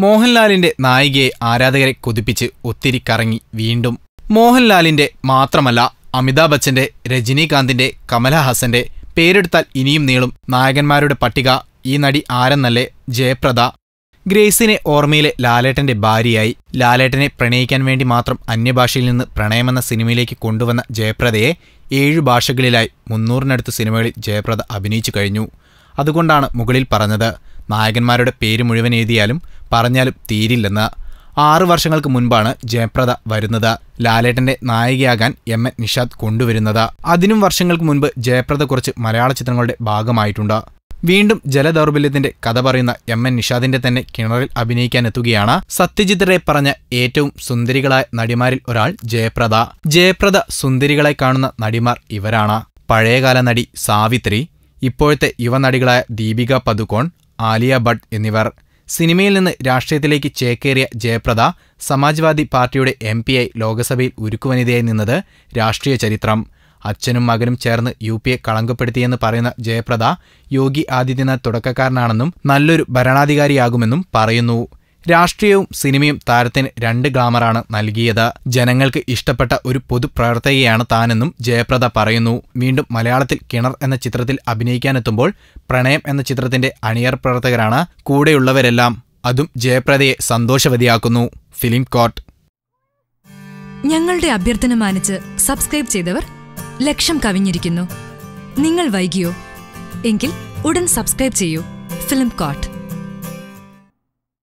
മോഹൻലാലിന്റെ നായികയെ ആരാധകരെ കൊതിപ്പിച്ച് ഒത്തിരി കറങ്ങി വീണ്ടും. മോഹൻലാലിന്റെ മാത്രമല്ല അമിതാഭ് ബച്ചന്റെ രജനീകാന്തിന്റെ കമലഹാസന്റെ പേരെടുത്താൽ ഇനിയും നീളും നായകന്മാരുടെ പട്ടിക ഈ നടി ആരെന്നല്ലേ ജയപ്രദ. ഗ്രേസിനെ ഓർമ്മയിലെ ലാലേട്ടന്റെ ഭാര്യയായി. ലാലേട്ടനെ പ്രണയിക്കാൻ വേണ്ടി മാത്രം അന്യഭാഷയിൽ നിന്ന് പ്രണയമെന്ന സിനിമയിലേക്ക് കൊണ്ടുവന്ന ജയപ്രദയെ ഏഴു ഭാഷകളിലായി മുന്നൂറിനടുത്ത് സിനിമകളിൽ ജയപ്രദ അഭിനയിച്ചു കഴിഞ്ഞു. അതുകൊണ്ടാണ് മുകളിൽ പറഞ്ഞത്. നായകന്മാരുടെ പേര് മുഴുവൻ എഴുതിയാലും പറഞ്ഞാലും തീരില്ലെന്ന്. ആറ് വർഷങ്ങൾക്ക് മുൻപാണ് ജയപ്രദ വരുന്നത്. ലാലേട്ടന്റെ നായികയാകാൻ എം എൻ നിഷാദ് കൊണ്ടുവരുന്നത്. അതിനും വർഷങ്ങൾക്ക് മുൻപ് ജയപ്രദ കുറച്ച് മലയാള ചിത്രങ്ങളുടെ ഭാഗമായിട്ടുണ്ട്. വീണ്ടും ജലദൗർബല്യത്തിന്റെ കഥ പറയുന്ന എം എൻ നിഷാദിന്റെ തന്നെ കിണറിൽ അഭിനയിക്കാൻ എത്തുകയാണ് സത്യജിത് പറഞ്ഞ ഏറ്റവും സുന്ദരികളായ നടിമാരിൽ ഒരാൾ ജയപ്രദ. ജയപ്രദ സുന്ദരികളെ കാണുന്ന നടിമാർ ഇവരാണ്. പഴയകാല നടി സാവിത്രി ഇപ്പോഴത്തെ യുവനടികളായ ദീപിക പദുകോൺ ആലിയ ഭട്ട് എന്നിവർ സിനിമയിൽ നിന്ന് രാഷ്ട്രീയത്തിലേക്ക് ചേക്കേറിയ ജയപ്രദ സമാജ്വാദി പാർട്ടിയുടെ എം ഐ ലോക്സഭയിൽ ഉരുക്കുവനിതയായി നിന്നത് രാഷ്ട്രീയ ചരിത്രം. അച്ഛനും മകനും ചേർന്ന് യു പി എ കളങ്കപ്പെടുത്തിയെന്ന് പറയുന്ന ജയപ്രദ യോഗി ആദിത്യനാഥ് തുടക്കക്കാരനാണെന്നും നല്ലൊരു ഭരണാധികാരിയാകുമെന്നും പറയുന്നു. രാഷ്ട്രീയവും സിനിമയും താരത്തിന് രണ്ട് ഗ്ലാമറാണ് നൽകിയത്. ജനങ്ങൾക്ക് ഇഷ്ടപ്പെട്ട ഒരു പൊതുപ്രവർത്തകയാണ് താനെന്നും ജയപ്രദ പറയുന്നു. വീണ്ടും മലയാളത്തിൽ കിണർ എന്ന ചിത്രത്തിൽ അഭിനയിക്കാനെത്തുമ്പോൾ പ്രണയം എന്ന ചിത്രത്തിന്റെ അണിയർ പ്രവർത്തകരാണ് കൂടെയുള്ളവരെല്ലാം. അതും ജയപ്രദയെ സന്തോഷവതിയാക്കുന്നു. Film court. ഞങ്ങളുടെ അഭ്യർത്ഥന മാനിച്ച് സബ്സ്ക്രൈബ് ചെയ്തവർ ലക്ഷം കവിഞ്ഞിരിക്കുന്നു. നിങ്ങൾ വൈകിയോ? എങ്കിൽ ഉടൻ സബ്സ്ക്രൈബ് ചെയ്യൂ. Film coat